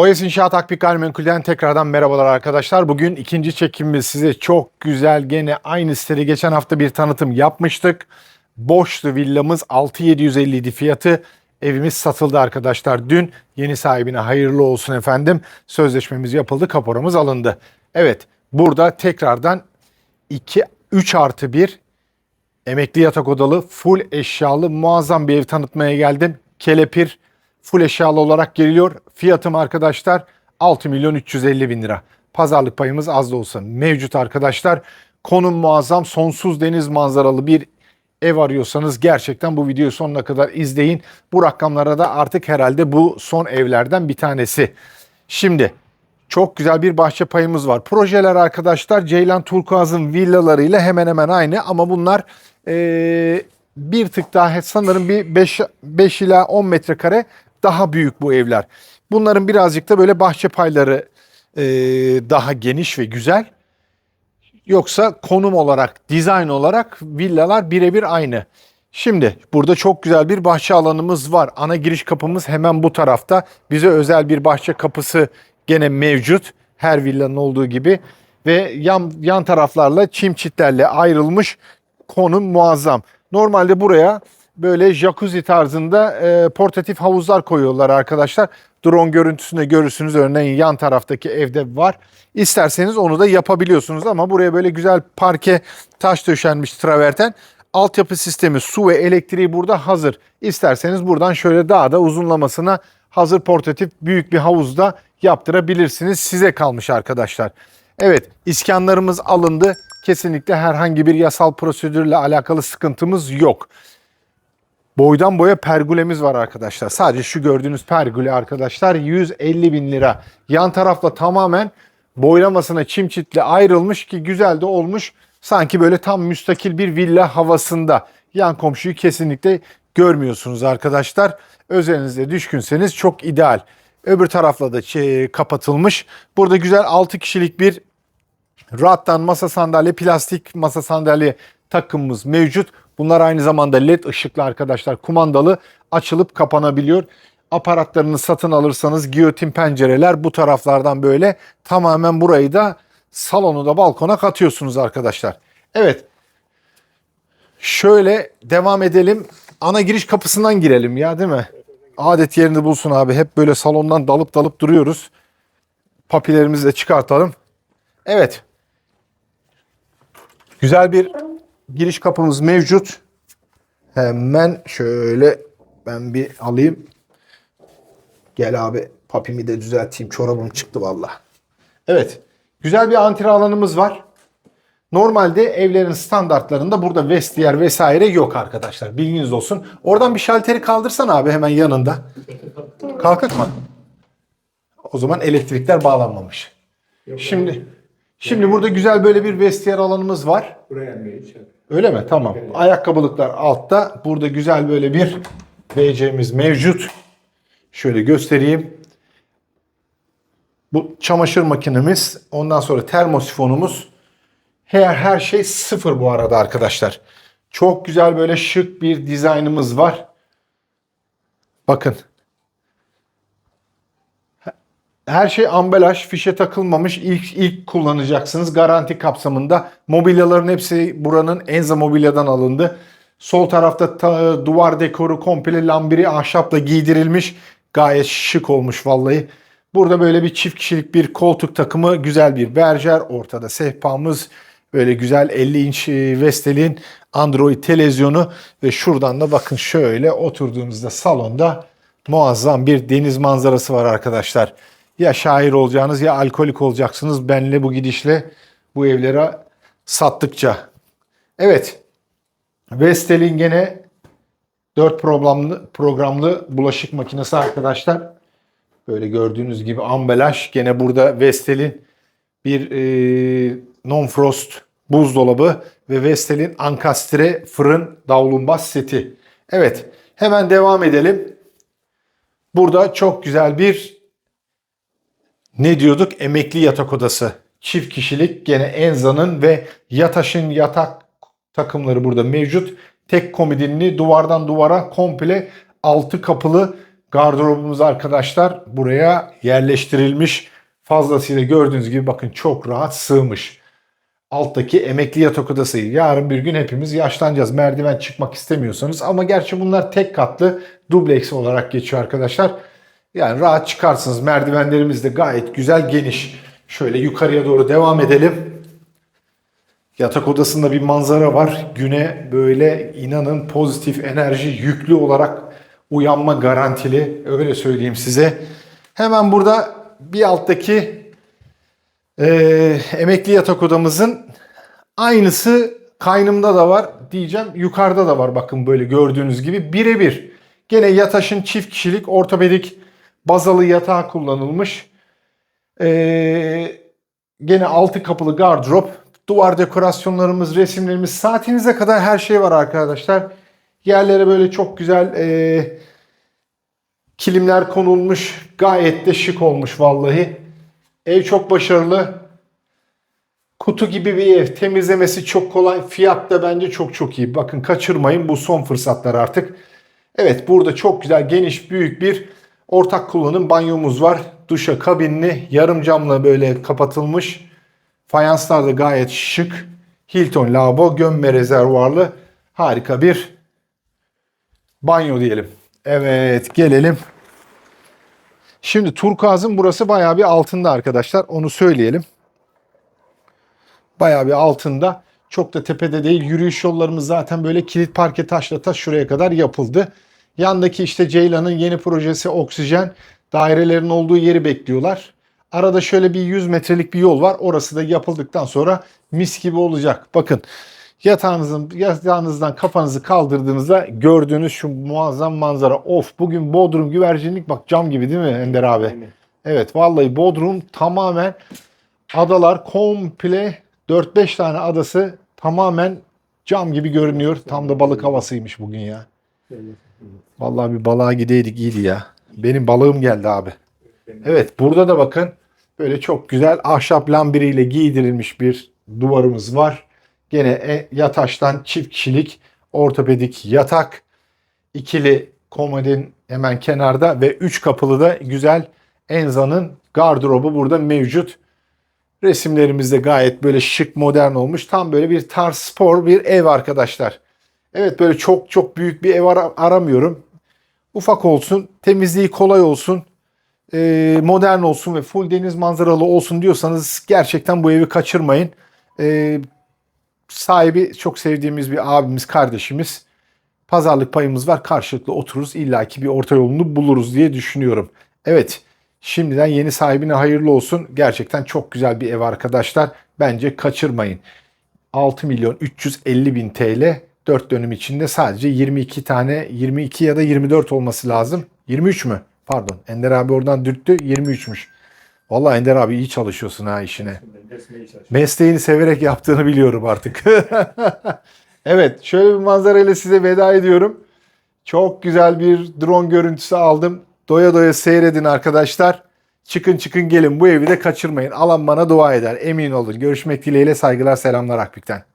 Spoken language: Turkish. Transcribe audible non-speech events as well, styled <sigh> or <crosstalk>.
Oyas İnşaat Akbik Gayrimenkul'den tekrardan merhabalar arkadaşlar. Bugün ikinci çekimimiz size çok güzel gene aynı sitede geçen hafta bir tanıtım yapmıştık. Boştu villamız 6750 idi fiyatı. Evimiz satıldı arkadaşlar dün. Yeni sahibine hayırlı olsun efendim. Sözleşmemiz yapıldı, kaporamız alındı. Evet burada tekrardan 2 3 artı 1 Emekli yatak odalı, full eşyalı muazzam bir ev tanıtmaya geldim. Kelepir full eşyalı olarak geliyor. Fiyatım arkadaşlar 6 milyon 350 bin lira. Pazarlık payımız az da olsa mevcut arkadaşlar. Konum muazzam, sonsuz deniz manzaralı bir ev arıyorsanız gerçekten bu videoyu sonuna kadar izleyin. Bu rakamlara da artık herhalde bu son evlerden bir tanesi. Şimdi çok güzel bir bahçe payımız var. Projeler arkadaşlar Ceylan Turkuaz'ın villalarıyla hemen hemen aynı ama bunlar eee, bir tık daha sanırım bir 5, 5 ila 10 metrekare daha büyük bu evler. Bunların birazcık da böyle bahçe payları eee, daha geniş ve güzel. Yoksa konum olarak, dizayn olarak villalar birebir aynı. Şimdi burada çok güzel bir bahçe alanımız var. Ana giriş kapımız hemen bu tarafta. Bize özel bir bahçe kapısı gene mevcut. Her villanın olduğu gibi. Ve yan, yan taraflarla çim çitlerle ayrılmış konum muazzam. Normalde buraya böyle jacuzzi tarzında e, portatif havuzlar koyuyorlar arkadaşlar. Drone görüntüsünde görürsünüz örneğin yan taraftaki evde var. İsterseniz onu da yapabiliyorsunuz ama buraya böyle güzel parke taş döşenmiş traverten. Altyapı sistemi su ve elektriği burada hazır. İsterseniz buradan şöyle daha da uzunlamasına hazır portatif büyük bir havuzda yaptırabilirsiniz. Size kalmış arkadaşlar. Evet iskanlarımız alındı. Kesinlikle herhangi bir yasal prosedürle alakalı sıkıntımız yok. Boydan boya pergülemiz var arkadaşlar. Sadece şu gördüğünüz pergüle arkadaşlar 150 bin lira. Yan tarafla tamamen boylamasına çim çitle ayrılmış ki güzel de olmuş. Sanki böyle tam müstakil bir villa havasında. Yan komşuyu kesinlikle görmüyorsunuz arkadaşlar. Özelinize düşkünseniz çok ideal. Öbür tarafla da kapatılmış. Burada güzel 6 kişilik bir Rahattan masa sandalye, plastik masa sandalye takımımız mevcut. Bunlar aynı zamanda led ışıklı arkadaşlar kumandalı açılıp kapanabiliyor. Aparatlarını satın alırsanız giyotin pencereler bu taraflardan böyle tamamen burayı da salonu da balkona katıyorsunuz arkadaşlar. Evet şöyle devam edelim. Ana giriş kapısından girelim ya değil mi? Adet yerini bulsun abi. Hep böyle salondan dalıp dalıp duruyoruz. Papilerimizi de çıkartalım. Evet. Güzel bir giriş kapımız mevcut. Hemen şöyle ben bir alayım. Gel abi papimi de düzelteyim. Çorabım çıktı valla. Evet. Güzel bir antre alanımız var. Normalde evlerin standartlarında burada vestiyer vesaire yok arkadaşlar. Bilginiz olsun. Oradan bir şalteri kaldırsan abi hemen yanında. Kalkık mı? O zaman elektrikler bağlanmamış. Şimdi şimdi burada güzel böyle bir vestiyer alanımız var. Buraya mı? Öyle mi? Tamam. Ayakkabılıklar altta. Burada güzel böyle bir WC'miz mevcut. Şöyle göstereyim. Bu çamaşır makinemiz. Ondan sonra termosifonumuz. Her, her şey sıfır bu arada arkadaşlar. Çok güzel böyle şık bir dizaynımız var. Bakın. Her şey ambalaj, fişe takılmamış. İlk ilk kullanacaksınız garanti kapsamında. Mobilyaların hepsi buranın Enza Mobilya'dan alındı. Sol tarafta ta- duvar dekoru komple lambiri ahşapla giydirilmiş. Gayet şık olmuş vallahi. Burada böyle bir çift kişilik bir koltuk takımı, güzel bir berjer. Ortada sehpamız, böyle güzel 50 inç e, Vestel'in Android televizyonu ve şuradan da bakın şöyle oturduğunuzda salonda muazzam bir deniz manzarası var arkadaşlar. Ya şair olacağınız ya alkolik olacaksınız benle bu gidişle bu evlere sattıkça. Evet. Vestel'in gene 4 programlı, programlı bulaşık makinesi arkadaşlar. Böyle gördüğünüz gibi ambalaj. Gene burada Vestel'in bir e, non-frost buzdolabı ve Vestel'in ankastre fırın davlumbaz seti. Evet hemen devam edelim. Burada çok güzel bir ne diyorduk? Emekli yatak odası. Çift kişilik gene Enza'nın ve Yataş'ın yatak takımları burada mevcut. Tek komodinli duvardan duvara komple altı kapılı Gardırobumuz arkadaşlar buraya yerleştirilmiş. Fazlasıyla gördüğünüz gibi bakın çok rahat sığmış. Alttaki emekli yatak odası. Yarın bir gün hepimiz yaşlanacağız. Merdiven çıkmak istemiyorsanız. Ama gerçi bunlar tek katlı dubleks olarak geçiyor arkadaşlar. Yani rahat çıkarsınız. Merdivenlerimiz de gayet güzel geniş. Şöyle yukarıya doğru devam edelim. Yatak odasında bir manzara var. Güne böyle inanın pozitif enerji yüklü olarak uyanma garantili. Öyle söyleyeyim size. Hemen burada bir alttaki eee, emekli yatak odamızın aynısı kaynımda da var diyeceğim. Yukarıda da var bakın böyle gördüğünüz gibi birebir. Gene yataşın çift kişilik ortopedik bazalı yatağı kullanılmış. Eee gene altı kapılı gardırop. Duvar dekorasyonlarımız, resimlerimiz, saatinize kadar her şey var arkadaşlar. Yerlere böyle çok güzel eee, kilimler konulmuş. Gayet de şık olmuş vallahi. Ev çok başarılı. Kutu gibi bir ev. Temizlemesi çok kolay. Fiyat da bence çok çok iyi. Bakın kaçırmayın bu son fırsatlar artık. Evet burada çok güzel geniş büyük bir ortak kullanım banyomuz var. Duşa kabinli yarım camla böyle kapatılmış. Fayanslar da gayet şık. Hilton lavabo gömme rezervuarlı harika bir banyo diyelim. Evet gelelim. Şimdi turkuazın burası bayağı bir altında arkadaşlar. Onu söyleyelim. Bayağı bir altında. Çok da tepede değil. Yürüyüş yollarımız zaten böyle kilit parke taşla taş şuraya kadar yapıldı. Yandaki işte Ceylan'ın yeni projesi oksijen dairelerin olduğu yeri bekliyorlar. Arada şöyle bir 100 metrelik bir yol var. Orası da yapıldıktan sonra mis gibi olacak. Bakın yatağınızın yatağınızdan kafanızı kaldırdığınızda gördüğünüz şu muazzam manzara. Of bugün Bodrum güvercinlik bak cam gibi değil mi Ender abi? Evet vallahi Bodrum tamamen adalar komple 4-5 tane adası tamamen cam gibi görünüyor. Tam da balık havasıymış bugün ya. Vallahi bir balığa gideydik iyiydi ya. Benim balığım geldi abi. Evet burada da bakın böyle çok güzel ahşap lambiriyle giydirilmiş bir duvarımız var. Gene e- yataştan çift kişilik ortopedik yatak. ikili komodin hemen kenarda ve üç kapılı da güzel Enza'nın gardırobu burada mevcut. Resimlerimiz de gayet böyle şık modern olmuş. Tam böyle bir tarz spor bir ev arkadaşlar. Evet böyle çok çok büyük bir ev ara- aramıyorum. Ufak olsun, temizliği kolay olsun, e, modern olsun ve full deniz manzaralı olsun diyorsanız gerçekten bu evi kaçırmayın. E, sahibi çok sevdiğimiz bir abimiz, kardeşimiz. Pazarlık payımız var. Karşılıklı otururuz. illaki bir orta yolunu buluruz diye düşünüyorum. Evet. Şimdiden yeni sahibine hayırlı olsun. Gerçekten çok güzel bir ev arkadaşlar. Bence kaçırmayın. 6 milyon 350 bin TL 4 dönüm içinde sadece 22 tane 22 ya da 24 olması lazım. 23 mü? Pardon. Ender abi oradan dürttü 23'müş. Vallahi Ender abi iyi çalışıyorsun ha işine. Mesleğini severek yaptığını biliyorum artık. <laughs> evet şöyle bir manzarayla size veda ediyorum. Çok güzel bir drone görüntüsü aldım. Doya doya seyredin arkadaşlar. Çıkın çıkın gelin bu evi de kaçırmayın. Alan bana dua eder emin olun. Görüşmek dileğiyle saygılar selamlar Akbük'ten.